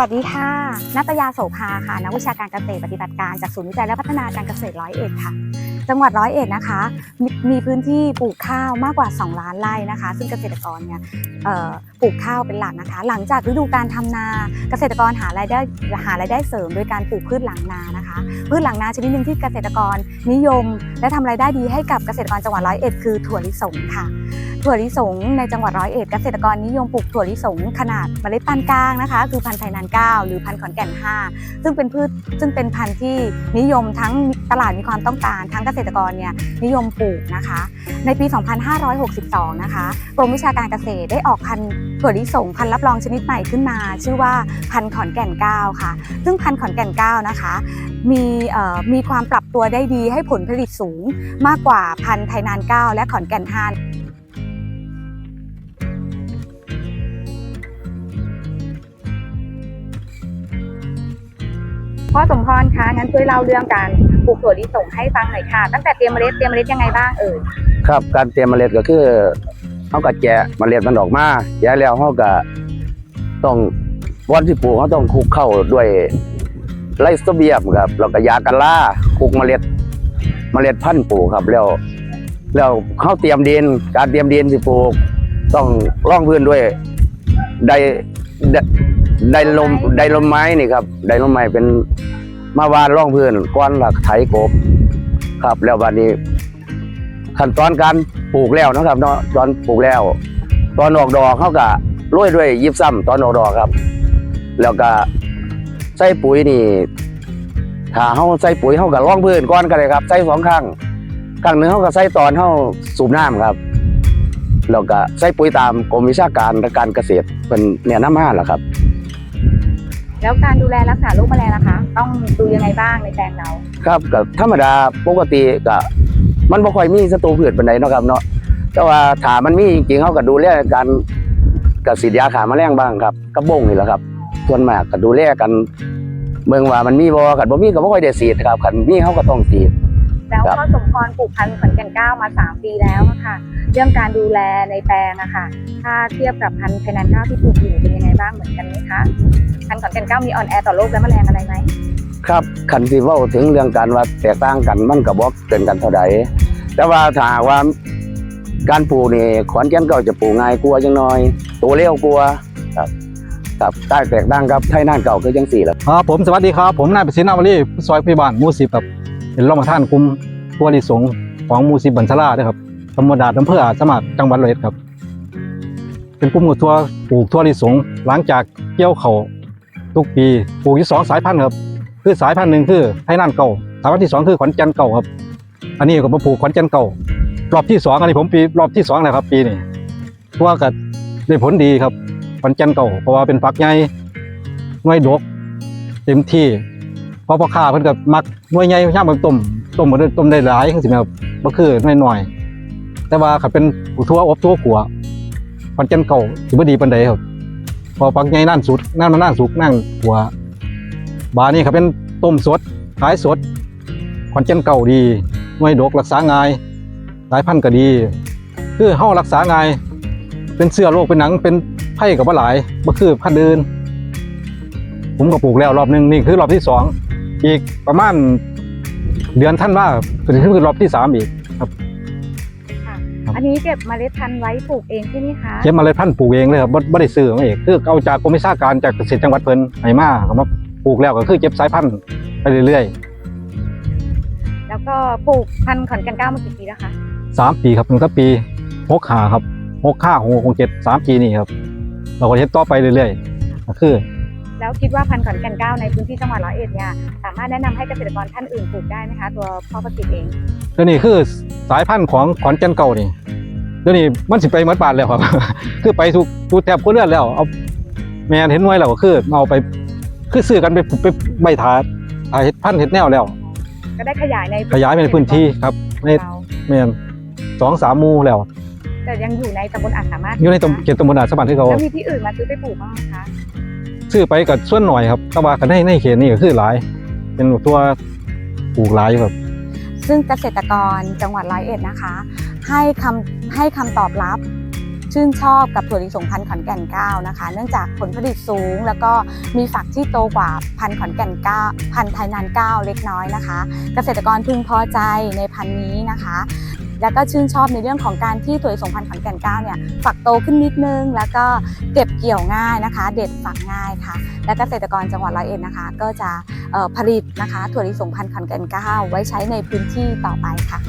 สวัสดีค่ะนัตยาโสภาค่ะ นักวิชาการเกษตรปฏิบัติการจากศูนย์วิจัยและพัฒนาการเกษตรร้อยเอ็ดค่ะ จังหวัดร้อยเอ็ดนะคะมมีพื้นที่ปลูกข้าวมากกว่า 2 ล้านไร่นะคะ ซึ่งเกษตรกรเนี่ยปลูกข้าวเป็นหลักนะคะ หลังจากฤดูการทำนาเกษตรกรหารายได้หารายได้เสริมโดยการปลูกพืชหลังนานะคะ พืชหลังนาชนิดหนึ่งที่เกษตรกรนิยม และทำรายได้ดีให้กับเกษตรกรจังหวัดร้อยเอ็ดคือถั่วลิสงค่ะ ถั่วลิสงในจังหวัดร้อยเอ็ดเกษตรกรนิยมปลูกถั่วลิสงขนาดเมล็ดปานกลางนะคะ คือพันธุ์ไทยนานเก้าหรือพันธุ์ขอนแก่น 5 ซึ่งเป็นพืชซึ่งเป็นพันธุ์ที่นิยมทั้งตลาดมีความต้องการทั้งเกษตรกรเนี่ยนิยมปลูกนะคะ ในปี 2562 นะคะกรมวิชาการเกษตรได้ออกพันธุ์ถั่วลิสงพันธุ์รับรองชนิดใหม่ขึ้นมา ชื่อว่าพันธุ์ขอนแก่น 9 ค่ะ ซึ่งพันธุ์ขอนแก่น 9 นะคะ มีมีความปรับตัวได้ดีให้ผลผลิตสูง มากกว่าพันธุ์ไทยนาน 9 และขอนแก่น 5 พ่อสมพรคะงั้นช่วยเล่าเรื่องการปลูกถั่วลิสงให้ฟังหน่อยค่ะ ตั้งแต่เตรียมเมล็ดเตรียมเมล็ดยังไงบ้างเอ่ยครับการเตรียมเมล็ดก็คือเขาก็แกะเมล็ดมันออกมาแกะแล้วเขาก็ต้องวันที่ปลูกเขาต้องคลุกเข้าด้วยไรโซเบียมครับแล้วก็ยากันล่าคลุกเมล็ด เมล็ดพันธุ์ปลูกครับแล้วแล้วเขาเตรียมดิน การเตรียมดินที่ปลูก ต้องร่องพื้นด้วยได ไดไดลมไดลมไม้นี่ครับไดลมไม้เป็นมาวานร่องพื้นก้อนหลักไถกบ ครับแล้ววันนี้ ขั้นตอนการปลูกแล้วนะครับเนาะตอนปลูกแล้ว ตอนออกดอกเขาก็โรยด้วยยิบซ้ำตอนออกดอกครับ แล้วก็ใส่ปุ๋ยนี่ถ้าเขาใส่ปุ๋ยเขาก็ร่องพื้นก้อนกันเลยครับใส่สองครั้งครั้งหนึ่งเขาก็ใส่ตอนเขาสูบน้ำครับแล้วก็ใส่ปุ๋ยตามกรมวิชาการและการเกษตรเป็นเนี่ยน้ำมาแหละครับ แล้วการดูแลรักษาโรคแมลงนะคะ ต้องดูยังไงบ้างในแปลงเราครับกับธรรมดาปกติก็มันบ่ค่อยมีศัตรูพืชปานใดเนาะครับเนาะแต่ว่าถ้ามันมีจริงๆเขาก็ดูแลการกับสีดยาขาแมลงบ้างครับกับบงนี่แหละครับ ส่วนมากก็ดูแลกันเมืองว่ามันมีบ่กันบ่มีก็บ่ค่อยได้สีดครับคันมีเขาก็ต้องสีด แล้วครับพ่อสมพรปลูกพันธุ์ขอนแก่นเก้ามา3ปีแล้วอะค่ะ เรื่องการดูแลในแปลงอะค่ะ ถ้าเทียบกับพันธุ์ไทยนานเก้าที่ปลูกอยู่เป็นยังไงบ้างเหมือนกันไหมคะพันธุ์ขอนแก่นเก้ามีออนแอร์ต่อโรคและแมลงอะไรไหมครับคันสิเว้าถึงเรื่องการว่าแตกต่างกันมันก็บ่เกินกันเท่าใดแต่ว่าถ้าหากว่าการปลูกนี่ขอนแก่นเก็จะปลูกง่ายกว่าจังน้อยโตเร็วกว่าครับครับใต้แตกต่างกับไทยน่านเก่าคือจังสี่แหละครับผมสวัสดีครับผมนายประสิทธิ์นาวลีผู้ซอยพิบาลหมู่สิบครับเป็นรองประธานกลุ่มตัวลิสงของหมู่สิบบันสลาด้วยครับ ตำบลดาดอำเภออาจสมัครจังหวัดร้อยครับ เป็นกลุ่มทัวปลูกทั่วลิสงหลังจากเกี่ยวเขาทุกปีปลูกอยู่สองสายพันธุ์ครับ คือสายพันธุ์หนึ่งคือไทยน่นเก่าสายพันธุ์ที่สองคือขอนแก่นเก่าครับ อันนี้ก็มาปลูกขอนแก่นเก่ารอบที่สองอันนี้ผมปีรอบที่สองแล้วครับ ปีนี้ทั่วก็ได้ผลดีครับขอนแก่นเก่าเพราะว่าเป็นฝักใหญ่น่วยดกเต็มที่เพราะพ่อค้าเพิ่นก็มักน่วยใหญ่ย่ามมันต้มต้มบ่ได้ต้มได้หลายจังซี่แม่ครับบ่คือน้อยๆ แต่ว่าคันเป็นผู้ทั่วอบทั่วขัวปันจันเก่าสิบ่ดีปานใดครับพอปักใหญ่นั่นสุดนั่นมันนั่นสุกนั่งขัวบานี่ครับเป็นต้มสดขายสดขอนจันเก่าดีหน่ดกรักษาง่ายหลายพันธุ์ก็ดี คือเฮารักษาง่าย เป็นเสื้อโรคเป็นหนังเป็นไผ่ก็บ่หลายบ่คือพันธุ์อื่นผมก็ปลูกแล้วรอบหนึ่งนี่คือรอบที่สองอีกประมาณเดือนท่านว่าถึงคือรอบที่สามอีก อันนี้เก็บเมล็ดพันธุ์ไว้ปลูกเองใช่ไหมคะเก็บเมาเลยพันธุ์ปลูกเองเลยครับบ่บ่ได้ซื้อมาเองคือเอาจากกรมวิชาการจากเกษตรจังหวัดเพิ่นให้มาก็มาปลูกแล้วก็คือเก็บสายพันธุ์ไปเรื่อยแล้วก็ปลูกพันธุ์ขอนแก่นเก้ามากี่ปีแล้วคะๆสามปีครับถึงถ้าปีหกขาครับหกข้าหกหกเจ็ดสามปีนี่ครับ เราก็เฮ็ดต่อไปเรื่อยๆก็คือ แล้วคิดว่าพันธุ์ขอนแก่นเก้าในพื้นที่จังหวัดร้อยเอ็ดเนี่ยสามารถแนะนำให้เกษตรกรท่านอื่นปลูกได้ไหมคะตัวพ่อประสิทธิ์เองตัวนี้คือสายพันธุ์ของขอนแก่นเก่านี่ ตัวนี้มันสิไปเหมือนบานแล้วครับ คือไปทุกทุกแถบก็เลื่อนแล้ว เอาแม่นเห็นหน่วยแล้วก็คือเอาไป คือซื้อกันไปไปใบถาถาเห็ดพันธุ์เห็ดแนวแล้ว ก็ได้ขยายในขยายไปในพื้นที่ครับในเราแม่นสองสามหมู่แล้ว แต่ยังอยู่ในตำบลอาจสามารถอยู่ในตำเขตตำบลอาจสมบัติที่เขา แล้วมีที่อื่นมาซื้อไปปลูกบ้างไหมคะซื้อไปกับส่วนหน่อยครับแต่ว่ากันในในเขตนี่ก็คือหลาย เป็นตัวปลูกหลายอยู่ครับ ซึ่งเกษตรกรจังหวัดร้อยเอ็ดนะคะ ให้คำให้คำตอบรับชื่นชอบกับถั่วลิสงพันธุ์ขอนแก่นเก้านะคะ เนื่องจากผลผลิตสูง แล้วก็มีฝักที่โตกว่าพันธุ์ขอนแก่นเก้าพันธุ์ไทยนานเก้าเล็กน้อยนะคะ เกษตรกรพึงพอใจในพันธุ์นี้นะคะ แล้วก็ชื่นชอบในเรื่องของการที่ถั่วลิสงพันธุ์ขอนแก่นเก้าเนี่ยฝักโตขึ้นนิดนึง แล้วก็เก็บเกี่ยวง่ายนะคะ เด็ดฝักง่ายค่ะ และเกษตรกรจังหวัดร้อยเอ็ดนะคะ ก็จะผลิตนะคะถั่วลิสงพันธุ์ขอนแก่นเก้าไว้ใช้ในพื้นที่ต่อไปค่ะ